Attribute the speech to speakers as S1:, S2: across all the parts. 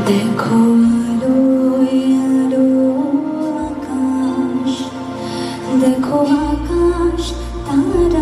S1: দেখো আলোয় আকাশ দেখো আকাশ তারা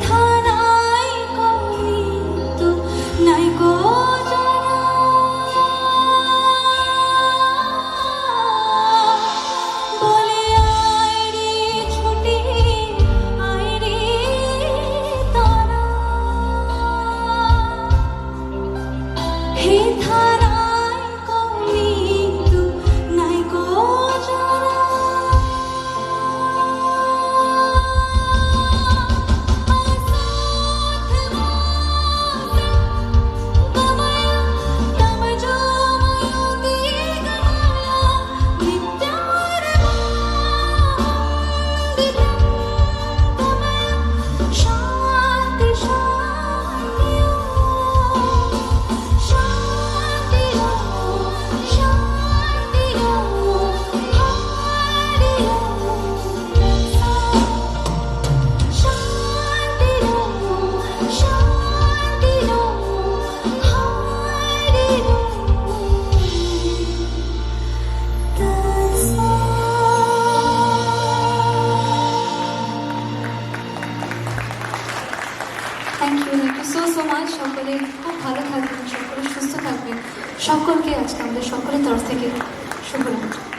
S1: part মাছ সকলে খুব ভালো থাকবেন, সকলে সুস্থ থাকবেন। সকলকে আজকে আমাদের সকলের তরফ থেকে শুভরাত্রি।